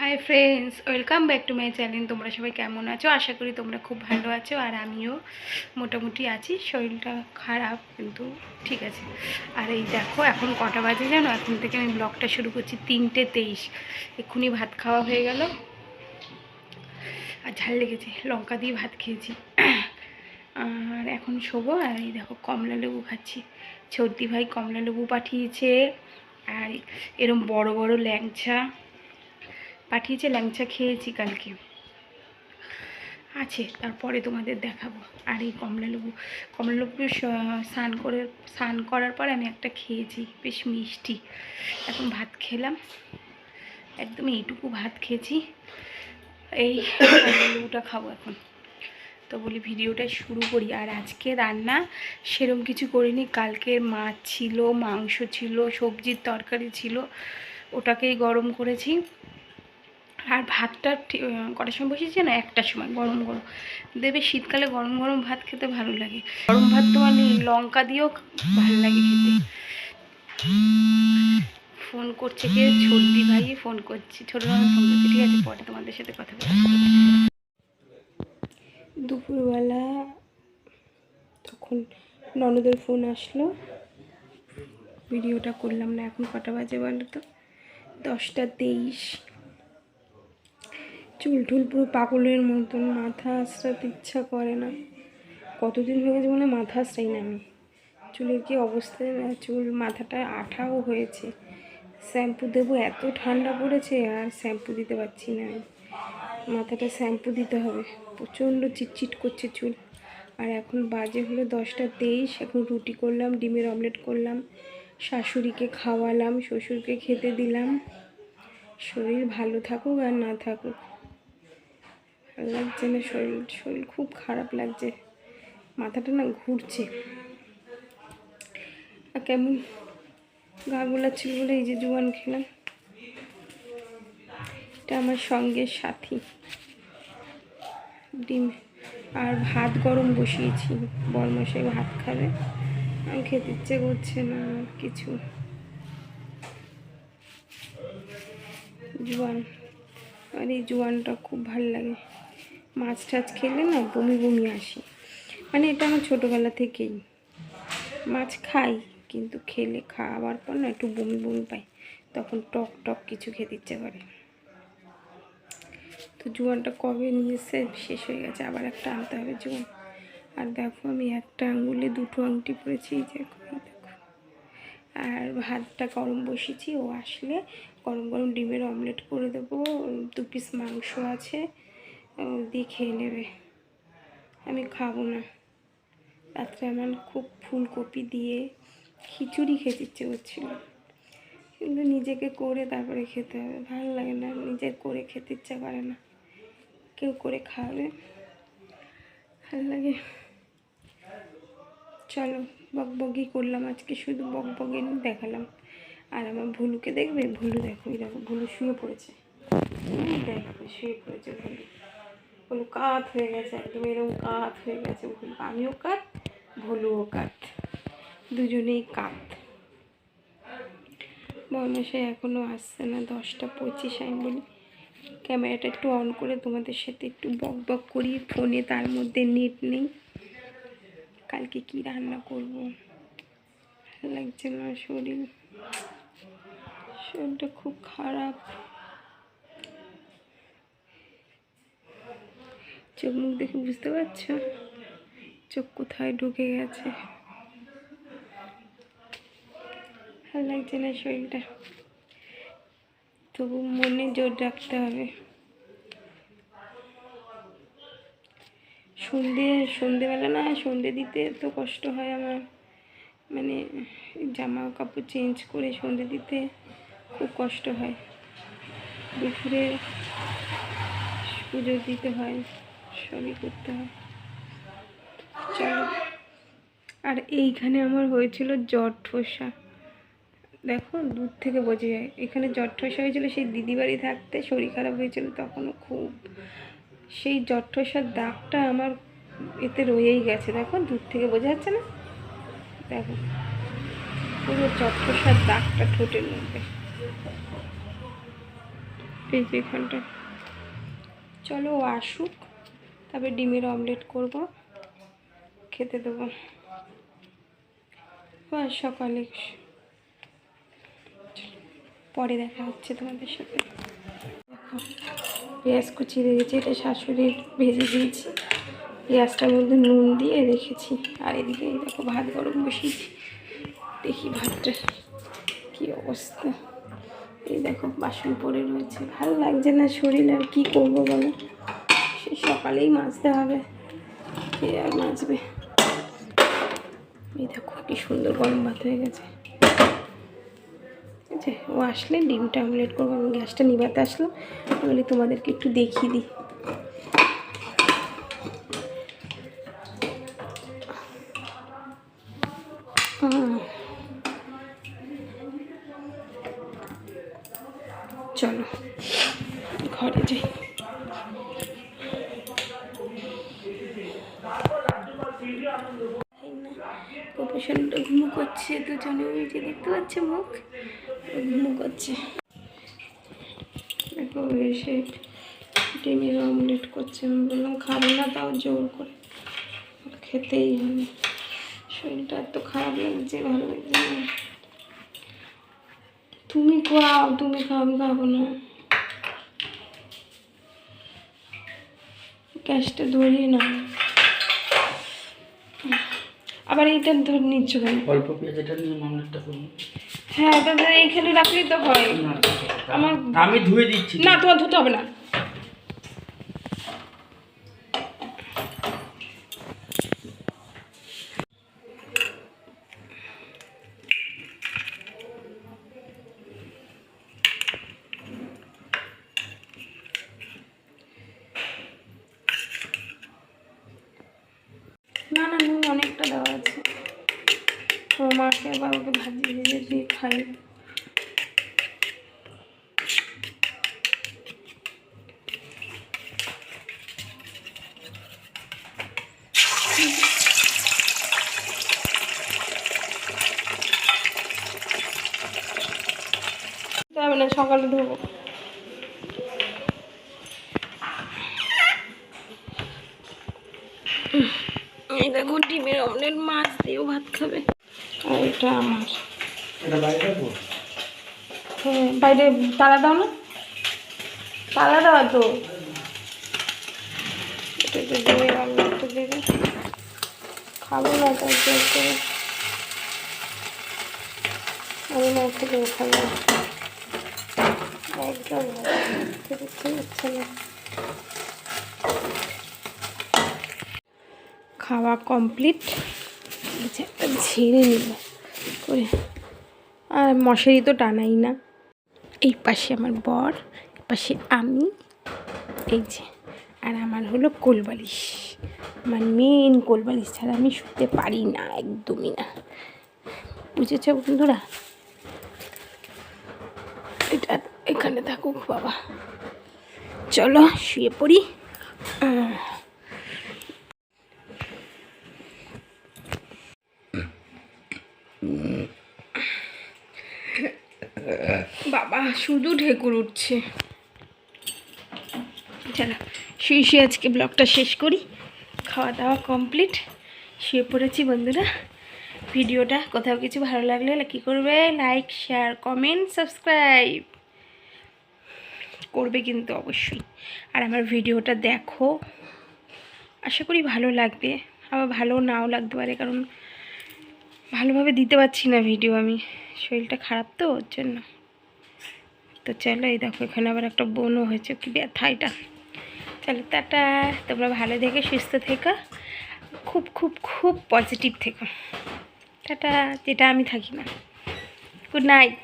Hi friends welcome back to my channel তোমরা সবাই কেমন আছো? আশা করি তোমরা খুব ভালো আছো আর আমিও মোটামুটি আছি। শরীরটা খারাপ, কিন্তু ঠিক আছে। আর এই দেখো, এখন কটা বাজে জানো? এখন থেকে আমি ব্লগটা শুরু করছি তিনটে তেইশ। এক্ষুনি ভাত খাওয়া হয়ে গেল। আর ঝাল লেগেছে। লঙ্কা দিয়ে ভাত খেয়েছি। আর এখন শোবো। আর এই দেখো, কমলা লেবু খাচ্ছি। সর্দি ভাই কমলা লেবু পাঠিয়েছে। আর এরম বড় বড় ল্যাংচা। পাঠিয়েছে ল্যাংচা খেয়েছি কালকে। আছে, তারপরে তোমাদের দেখাবো। আর এই কমলা লেবু কমলা লেবু স- স্নান করে, স্নান করার পর আমি একটা খেয়েছি, বেশ মিষ্টি। এখন ভাত খেলাম। একদম এইটুকু ভাত খেয়েছি। এই কমলা লেবুটা খাব এখন। তো বলি ভিডিওটা শুরু করি। আর আজকে রান্না সেরম কিছু করিনি। কালকে মাছ ছিল, মাংস ছিল, সবজির তরকারি ছিল, ওটাকেই গরম করেছি। আর ভাতটা কটার সময় বসেছি না একটার সময়, গরম গরম। দেবে, শীতকালে গরম গরম ভাত খেতে ভালো লাগে। গরম ভাত তো মানে লঙ্কা দিয়েও ভালো লাগে খেতে। ফোন করছে কে? সর্দি ভাই ফোন করছি। ছোটো ফোন করছি। ঠিক আছে, পরে তোমাদের সাথে কথা বলছি দুপুরবেলা তখন ননদের ফোন আসলো। ভিডিওটা করলাম না, এখন কটা বাজে বলো তো? দশটা তেইশ। চুল টুল পুরো পাগলের মতন, মাথা আঁচড়াতে ইচ্ছা করে না। কতদিন হয়ে গেছে মানে মাথা আঁচড়াই না আমি? চুলের কি অবস্থা? চুল মাথাটা আঠাও হয়েছে। শ্যাম্পু দেবো, এত ঠান্ডা পড়েছে আর শ্যাম্পু দিতে পারছি না মাথাটা শ্যাম্পু দিতে হবে। প্রচণ্ড চিটচিট করছে চুল। আর এখন বাজে হলো দশটা তেইশ, এখন রুটি করলাম, ডিমের অমলেট করলাম, শাশুড়িকে খাওয়ালাম, শ্বশুরকে খেতে দিলাম। শরীর ভালো থাকুক আর না থাকুক। ভালো লাগছে না, শরীর শরীর খুব খারাপ লাগছে। মাথাটা না ঘুরছে। আর কেমন গা গোলাচ্ছিল বলে এই যে জুয়ান খেলাম। এটা আমার সঙ্গে সাথী। ডিম আর ভাত গরম বসিয়েছি। বরমশাই ভাত খাবে। আমি খেতে ইচ্ছে করছে না কিছু। জোয়ান আর এই জোয়ানটা খুব ভালো লাগে। মাছ টাছ খেলে না বমি বমি আসে। মানে এটা আমার ছোটোবেলা থেকেই। মাছ খাই, কিন্তু খেলে খাওয়ার পর না একটু বমি বমি পাই। তখন টক টক কিছু খেতে ইচ্ছে করে। তো জোয়ানটা কবে নিয়ে এসে শেষ হয়ে গেছে, আবার একটা আনতে হবে জোয়ান আর দেখো আমি একটা আঙুলে দুটো আংটি পরেছি, এই দেখো। আর ভাতটা গরম বসিয়েছি, ও আসলে গরম গরম ডিমের অমলেট করে দেবো, দু পিস মাংস আছে। দিয়ে খেয়ে নেবে। আমি খাব না। রাত্রে আমার খুব ফুলকপি দিয়ে খিচুড়ি খেতে ইচ্ছে করছিল। কিন্তু নিজেকে করে তারপরে খেতে হবে। ভালো লাগে না নিজের করে খেতে ইচ্ছা করে না। কেউ করে খাওয়াবে ভালো লাগে। চলো, বকবকি করলাম আজকে। শুধু বকবকি দেখালাম। আর আমার ভুলুকে দেখবে? ভুলু দেখো, এই দেখো, ভুলু শুয়ে পড়েছে। দেখো, শুয়ে পড়েছে ভুলু। ভুলু কাত হয়ে গেছে, একদম এরকম কাত হয়ে গেছে, ভুলু আমিও কাত, ভুলুও কাত। দুজনেই কাত। বর্মশাই এখনও আসছে না, দশটা পঁচিশ, আমি বলি ক্যামেরাটা একটু অন করে তোমাদের সাথে একটু বক বক করি, ফোনে তার মধ্যে নেট নেই। কালকে কি রান্না করব? লাগছে না শরীর। শরীরটা খুব খারাপ। চোখ মুখ দেখে বুঝতে পারছ? চোখ কোথায় ঢুকে গেছে? ভালো লাগছে না শরীরটা? তবু মনে জোর রাখতে হবে। সন্ধে, সন্ধেবেলা না, সন্ধে দিতে তো কষ্ট হয় আমার। মানে জামা কাপড় চেঞ্জ করে সন্ধে দিতে খুব কষ্ট হয়। দুপুরে পুজো দিতে হয়। সবই করতে হয় চলো। আর এইখানে আমার হয়েছিল জ্বর ঠোসা। দেখো, দূর থেকে বোঝা যায়। এখানে জ্বর ঠোসা হয়েছিল, সেই দিদি বাড়ি থাকতে শরীর খারাপ হয়েছিল তখনও খুব। সেই জ্বর ঠোসার দাগটা আমার এতে রয়েই গেছে। দেখো, দূর থেকে বোঝা যাচ্ছে না? দেখো, পুরো ঠোসার দাগটা ঠোঁটের মধ্যে। এই যে এখানটা চলো আসুক। তারপরে ডিমের অমলেট করব, খেতে দেবো। আর সকালে পরে দেখা হচ্ছে তোমাদের সাথে। পেঁয়াজ কুচি রেখেছি এটা শাশুড়ির ভেজে দিয়েছি। পেঁয়াজটার মধ্যে নুন দিয়ে রেখেছি। আর এদিকে দেখো, ভাত গরম বসিয়েছি। দেখি ভাতটা কি অবস্থা। এই দেখো বাসন পড়ে রয়েছে ভালো লাগছে না শরীর, আর কী করব বলো? সকালেই মাজতে হবে। কে আর মাজবে। এই দেখো কি সুন্দর গরম ভাত হয়ে গেছে। ঠিক আছে ও আসলে ডিমটা অমলেট করব, আমি গ্যাসটা নিভাতে আসলাম। আমি বলি তোমাদেরকে একটু দেখিয়ে দিই। চলো, ঘরে যাই। প্রফেশনটা ঘুমো করছে দুজনে যে দেখতে পাচ্ছে মুখ ঘুমো করছে দেখো এসে ডিমের অমলেট করছে, আমি বললাম, খাব না তাও জোর করে। খেতেই হবে। শরীরটা এত খারাপ লাগছে, ভালো লাগছে না। তুমি খাও তুমি খাও, আমি খাব না। গ্যাসটা ধরিয়ে না আবার এইটা ধরে নিচ্ছ কেন? অল্প পেঁয়াজ এটা নিয়ে মামলাটা করুন। হ্যাঁ তাহলে এইখানে রাখলেই তো হয়। আমার আমি ধুয়ে দিচ্ছি। না তোমার ধুতে হবে না। না না, নুন অনেকটা দেওয়া আছে। তোমার মাকে আবার ওকে ভাজিয়ে ভেজে দিয়ে খাই। সকালে ধোবো। ডিমের অমলেট মাছ দিয়েও ভাত খাবে। আর এটা আমার। বাইরে তালা দাও না। তালা দেওয়া তো। এটা তো ডিমের অমলেটটা দেবে। খাব না তাই জোর করে আমি না খেলেও খাব একদম। খেতে ইচ্ছে না। খাওয়া কমপ্লিট একটা ঝেড়ে নিল করে। আর মশারি তো টানাই না। এই পাশে আমার বর, এই পাশে আমি। এই যে, আর আমার হলো কোলবালিশ। আমার মেন কোলবালিশ ছাড়া আমি শুতে পারি না, একদমই না। বুঝেছ বন্ধুরা? এটা এখানে থাকুক বাবা। চলো, শুয়ে পড়ি। বাবা, শুধু ঢেকুর উঠছে। চলো শুয়ে শুয়ে আজকে ব্লগটা শেষ করি। খাওয়া দাওয়া কমপ্লিট শুয়ে পড়েছি বন্ধুরা। ভিডিওটা কোথাও কিছু ভালো লাগলে কী করবে? লাইক শেয়ার কমেন্ট সাবস্ক্রাইব করবে কিন্তু অবশ্যই। আর আমার ভিডিওটা দেখো। আশা করি ভালো লাগবে। আবার ভালো নাও লাগতে পারে, কারণ ভালোভাবে দিতে পারছি না ভিডিও আমি। শরীরটা খারাপ তো, ওর জন্য। তো চলো, এই দেখো, এখানে আবার একটা বনও হয়েছে। কি ব্যথা এটা। চলো তাটা তোমরা ভালো থেকে, সুস্থ থেকো। খুব খুব খুব পজিটিভ থেকো। টাটা, যেটা আমি থাকি না। Good night